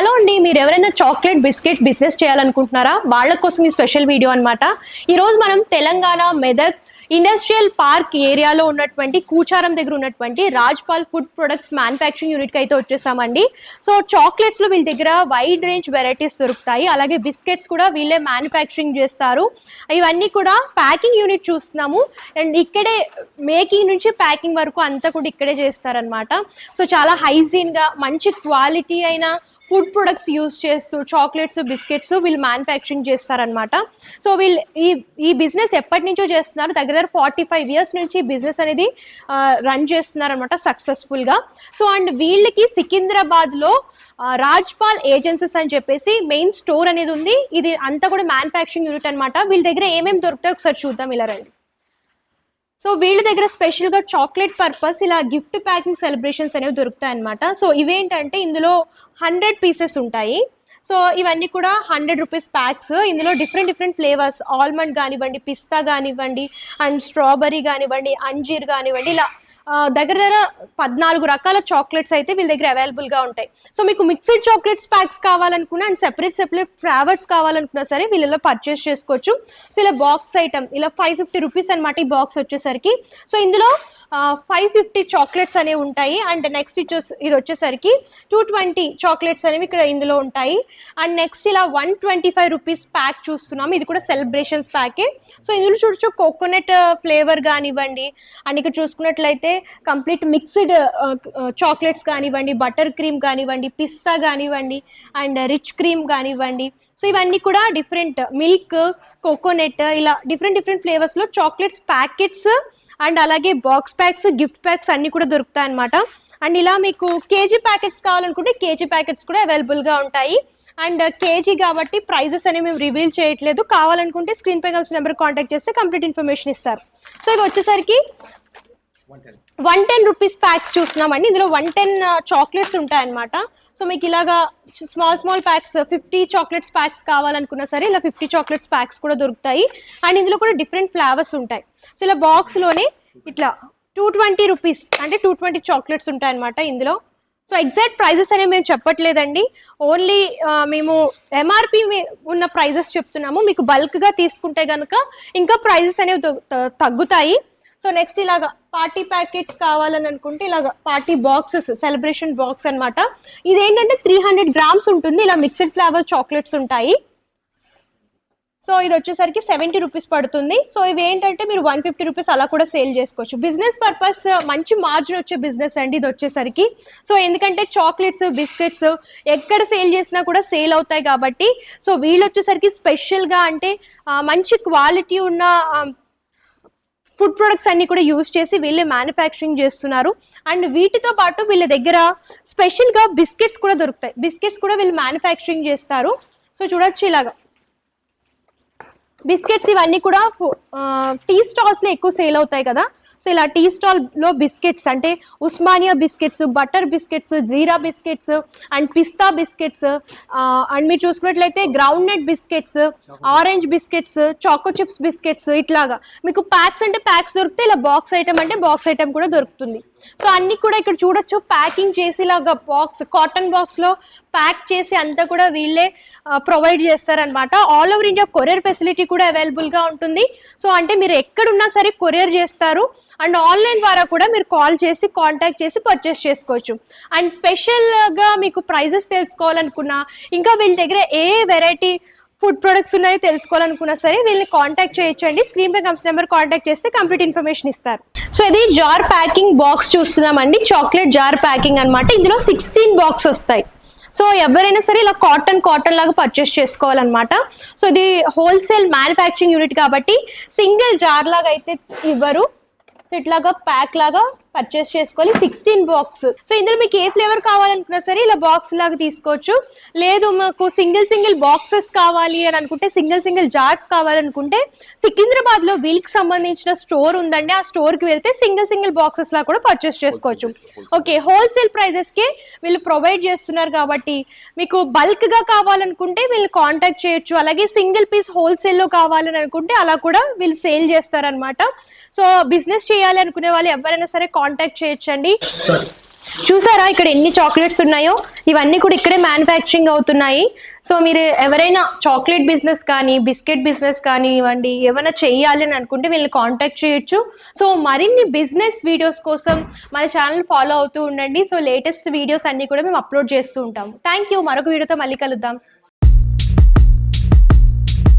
Hello అండి మీరు ఎవరైనా చాక్లెట్ బిస్కెట్ బిజినెస్ చేయాలనుకుంటున్నారా? వాళ్ళ కోసం ఈ స్పెషల్ వీడియో అనమాట ఈరోజు మనం తెలంగాణ మెదక్ ఇండస్ట్రియల్ పార్క్ ఏరియాలో ఉన్నటువంటి కూచారం దగ్గర ఉన్నటువంటి రాజ్పాల్ ఫుడ్ ప్రొడక్ట్స్ మ్యానుఫ్యాక్చరింగ్ యూనిట్కి అయితే వచ్చేసామండి. సో చాక్లెట్స్లో వీళ్ళ దగ్గర వైడ్ రేంజ్ వెరైటీస్ దొరుకుతాయి. అలాగే బిస్కెట్స్ కూడా వీళ్ళే మ్యానుఫ్యాక్చరింగ్ చేస్తారు. ఇవన్నీ కూడా ప్యాకింగ్ యూనిట్ చూస్తున్నాము. అండ్ ఇక్కడే మేకింగ్ నుంచి ప్యాకింగ్ వరకు అంతా కూడా ఇక్కడే చేస్తారనమాట సో చాలా హైజీన్గా మంచి క్వాలిటీ అయిన ఫుడ్ ప్రొడక్ట్స్ యూస్ చేస్తూ చాక్లెట్స్ బిస్కెట్స్ వీళ్ళు మ్యానుఫ్యాక్చరింగ్ చేస్తారనమాట సో వీళ్ళు ఈ ఈ బిజినెస్ ఎప్పటి నుంచో చేస్తున్నారు? దగ్గర దగ్గర ఫార్టీ ఫైవ్ ఇయర్స్ నుంచి బిజినెస్ అనేది రన్ చేస్తున్నారనమాట సక్సెస్ఫుల్గా సో అండ్ వీళ్ళకి సికింద్రాబాద్లో రాజ్పాల్ ఏజెన్సీస్ అని చెప్పేసి మెయిన్ స్టోర్ అనేది ఉంది. ఇది అంతా కూడా మ్యానుఫ్యాక్చరింగ్ యూనిట్ అనమాట వీళ్ళ దగ్గర ఏమేమి దొరుకుతాయో ఒకసారి చూద్దాం ఇలా రండి. సో వీళ్ళ దగ్గర స్పెషల్గా చాక్లెట్ పర్పస్ ఇలా గిఫ్ట్ ప్యాకింగ్ సెలబ్రేషన్స్ అనేవి దొరుకుతాయి అనమాట సో ఇవేంటంటే ఇందులో హండ్రెడ్ పీసెస్ ఉంటాయి. సో ఇవన్నీ కూడా హండ్రెడ్ రూపీస్ ప్యాక్స్ ఇందులో డిఫరెంట్ డిఫరెంట్ ఫ్లేవర్స్ ఆల్మండ్ కానివ్వండి పిస్తా కానివ్వండి అండ్ స్ట్రాబెరీ కానివ్వండి అంజీర్ కానివ్వండి ఇలా దగ్గర దగ్గర పద్నాలుగు రకాల చాక్లెట్స్ అయితే వీళ్ళ దగ్గర అవైలబుల్గా ఉంటాయి. సో మీకు మిక్స్డ్ చాక్లెట్స్ ప్యాక్స్ కావాలనుకున్నా అండ్ సెపరేట్ సెపరేట్ ఫ్లేవర్స్ కావాలనుకున్నా సరే వీళ్ళలో పర్చేస్ చేసుకోవచ్చు. సో ఇలా బాక్స్ ఐటమ్ ఇలా ఫైవ్ ఫిఫ్టీ రూపీస్ అనమాట ఈ బాక్స్ వచ్చేసరికి. సో ఇందులో ఫైవ్ ఫిఫ్టీ చాక్లెట్స్ అనేవి ఉంటాయి. అండ్ నెక్స్ట్ ఇది వచ్చేసరికి టూ ట్వంటీ చాక్లెట్స్ అనేవి ఇక్కడ ఇందులో ఉంటాయి. అండ్ నెక్స్ట్ ఇలా one twenty five rupees pack చూస్తున్నాము ఇది కూడా సెలబ్రేషన్స్ ప్యాకే సో ఇందులో చూడొచ్చు కోకోనట్ ఫ్లేవర్ uh, కానివ్వండి. అండ్ ఇక్కడ చూసుకున్నట్లయితే కంప్లీట్ మిక్స్డ్ చాక్లెట్స్ కానివ్వండి బటర్ క్రీమ్ కానివ్వండి పిస్తా కానివ్వండి అండ్ రిచ్ క్రీమ్ కానివ్వండి. సో ఇవన్నీ కూడా డిఫరెంట్ మిల్క్ కోకోనట్ ఇలా డిఫరెంట్ డిఫరెంట్ ఫ్లేవర్స్లో చాక్లెట్స్ ప్యాకెట్స్ అండ్ అలాగే బాక్స్ ప్యాక్స్ గిఫ్ట్ ప్యాక్స్ అన్నీ కూడా దొరుకుతాయి అనమాట అండ్ ఇలా మీకు కేజీ ప్యాకెట్స్ కావాలనుకుంటే కేజీ ప్యాకెట్స్ కూడా అవైలబుల్గా ఉంటాయి. అండ్ కేజీ కాబట్టి ప్రైజెస్ అనేవి మేము రివీల్ చేయట్లేదు. కావాలనుకుంటే స్క్రీన్ పై కలిసిన నెంబర్ కాంటాక్ట్ చేస్తే కంప్లీట్ ఇన్ఫర్మేషన్ ఇస్తారు. సో ఇవి వచ్చేసరికి వన్ టెన్ రూపీస్ ప్యాక్స్ చూస్తున్నామండి. ఇందులో వన్ టెన్ చాక్లెట్స్ ఉంటాయన్నమాట. సో మీకు ఇలాగా small small packs fifty chocolates packs కావాలనుకున్నా సరే ఇలా ఫిఫ్టీ చాక్లెట్స్ ప్యాక్స్ కూడా దొరుకుతాయి. అండ్ ఇందులో కూడా డిఫరెంట్ ఫ్లేవర్స్ ఉంటాయి. సో ఇలా బాక్స్లోనే ఇట్లా టూ ట్వంటీ రూపీస్ అంటే టూ ట్వంటీ చాక్లెట్స్ ఉంటాయన్నమాట ఇందులో. సో ఎగ్జాక్ట్ ప్రైజెస్ అనేవి మేము చెప్పట్లేదండి. ఓన్లీ uh, మేము ఎంఆర్పి ఉన్న ప్రైజెస్ చెప్తున్నాము. మీకు బల్క్గా తీసుకుంటే కనుక ఇంకా ప్రైజెస్ అనేవి తగ్గు- త- తగ్గుతాయి. సో నెక్స్ట్ ఇలాగా పార్టీ ప్యాకెట్స్ కావాలని అనుకుంటే ఇలాగా పార్టీ బాక్సెస్ సెలబ్రేషన్ బాక్స్ అన్నమాట. ఏంటంటే త్రీ హండ్రెడ్ గ్రామ్స్ ఉంటుంది. ఇలా మిక్స్డ్ ఫ్లేవర్ చాక్లెట్స్ ఉంటాయి. సో ఇది వచ్చేసరికి సెవెంటీ రూపీస్ పడుతుంది. సో ఇవి ఏంటంటే మీరు వన్ ఫిఫ్టీ రూపీస్ అలా కూడా సేల్ చేసుకోవచ్చు. బిజినెస్ పర్పస్ uh, మంచి మార్జిన్ వచ్చే బిజినెస్ అండి ఇది వచ్చేసరికి. సో ఎందుకంటే చాక్లెట్స్ బిస్కెట్స్ ఎక్కడ సేల్ చేసినా కూడా సేల్ అవుతాయి కాబట్టి. సో వీళ్ళు వచ్చేసరికి స్పెషల్గా అంటే మంచి క్వాలిటీ ఉన్న ఫుడ్ ప్రొడక్ట్స్ అన్ని కూడా యూజ్ చేసి వీళ్ళే మ్యానుఫ్యాక్చరింగ్ చేస్తున్నారు. అండ్ వీటితో పాటు వీళ్ళ దగ్గర స్పెషల్గా బిస్కెట్స్ కూడా దొరుకుతాయి. బిస్కెట్స్ కూడా వీళ్ళు మ్యానుఫ్యాక్చరింగ్ చేస్తారు. సో చూడొచ్చు ఇలాగా. బిస్కెట్స్ ఇవన్నీ కూడా టీ స్టాల్స్లో ఎక్కువ సేల్ అవుతాయి కదా. సో ఇలా టీ స్టాల్లో బిస్కెట్స్ అంటే Osmania biscuits butter biscuits jeera biscuits and పిస్తా బిస్కెట్స్ అండ్ మీరు చూసుకున్నట్లయితే groundnut biscuits orange biscuits choco chips biscuits ఇట్లాగా. మీకు ప్యాక్స్ అంటే ప్యాక్స్ దొరికితే ఇలా బాక్స్ ఐటమ్ అంటే బాక్స్ ఐటమ్ కూడా దొరుకుతుంది. సో అన్ని కూడా ఇక్కడ చూడొచ్చు. ప్యాకింగ్ చేసి ఇలాగా బాక్స్ కాటన్ బాక్స్లో ప్యాక్ చేసి అంతా కూడా వీళ్ళే ప్రొవైడ్ చేస్తారనమాట all over India courier facility కూడా అవైలబుల్గా ఉంటుంది. సో అంటే మీరు ఎక్కడున్నా సరే కొరియర్ చేస్తారు. అండ్ ఆన్లైన్ ద్వారా కూడా మీరు కాల్ చేసి కాంటాక్ట్ చేసి పర్చేస్ చేసుకోవచ్చు. అండ్ స్పెషల్గా మీకు ప్రైజెస్ తెలుసుకోవాలనుకున్నా ఇంకా వీళ్ళ దగ్గర ఏ వెరైటీ ఫుడ్ ప్రొడక్ట్స్ ఉన్నాయో తెలుసుకోవాలనుకున్నా సరే వీళ్ళని కాంటాక్ట్ చేయొచ్చండి. స్క్రీన్ పై కంప్స్ నెంబర్ కాంటాక్ట్ చేస్తే కంప్లీట్ ఇన్ఫర్మేషన్ ఇస్తారు. సో ఇది జార్ ప్యాకింగ్ బాక్స్ చూస్తున్నామండి. చాక్లెట్ జార్ ప్యాకింగ్ అనమాట ఇందులో సిక్స్టీన్ బాక్స్ వస్తాయి. సో ఎవరైనా సరే ఇలా కాటన్ కాటన్ లాగా పర్చేస్ చేసుకోవాలన్నమాట. సో ఇది హోల్సేల్ మ్యానుఫ్యాక్చరింగ్ యూనిట్ కాబట్టి సింగిల్ జార్ లాగా అయితే ఇవ్వరు. సో ఇట్లాగా ప్యాక్ లాగా పర్చేస్ చేసుకోవాలి సిక్స్టీన్ బాక్స్ సో ఇందులో మీకు ఏ ఫ్లేవర్ కావాలనుకున్నా సరే ఇలా బాక్స్ లాగా తీసుకోవచ్చు. లేదు మాకు సింగిల్ సింగిల్ బాక్సెస్ కావాలి అని అనుకుంటే సింగిల్ సింగిల్ జార్స్ కావాలనుకుంటే సికింద్రాబాద్లో వీళ్ళకి సంబంధించిన స్టోర్ ఉందండి. ఆ స్టోర్కి వెళ్తే సింగిల్ సింగిల్ బాక్సెస్ లా కూడా పర్చేస్ చేసుకోవచ్చు. ఓకే హోల్సేల్ ప్రైజెస్కి వీళ్ళు ప్రొవైడ్ చేస్తున్నారు కాబట్టి మీకు బల్క్గా కావాలనుకుంటే వీళ్ళు కాంటాక్ట్ చేయొచ్చు. అలాగే సింగిల్ పీస్ హోల్సేల్లో కావాలని అనుకుంటే అలా కూడా వీళ్ళు సేల్ చేస్తారనమాట సో బిజినెస్ చేయాలి అనుకునే వాళ్ళు ఎవరైనా సరే కాంటాక్ట్ చేయొచ్చండి. చూసారా ఇక్కడ ఎన్ని చాక్లెట్స్ ఉన్నాయో? ఇవన్నీ కూడా ఇక్కడే మ్యానుఫ్యాక్చరింగ్ అవుతున్నాయి. సో మీరు ఎవరైనా చాక్లెట్ బిజినెస్ కానీ బిస్కెట్ బిజినెస్ కానీ ఇవ్వండి ఏమైనా చెయ్యాలి అని అనుకుంటే వీళ్ళని కాంటాక్ట్ చేయొచ్చు. సో మరిన్ని బిజినెస్ వీడియోస్ కోసం మన ఛానల్ ఫాలో అవుతూ ఉండండి. సో లేటెస్ట్ వీడియోస్ అన్ని కూడా మేము అప్లోడ్ చేస్తూ ఉంటాము. థ్యాంక్ యూ మరొక వీడియోతో మళ్ళీ కలుద్దాం.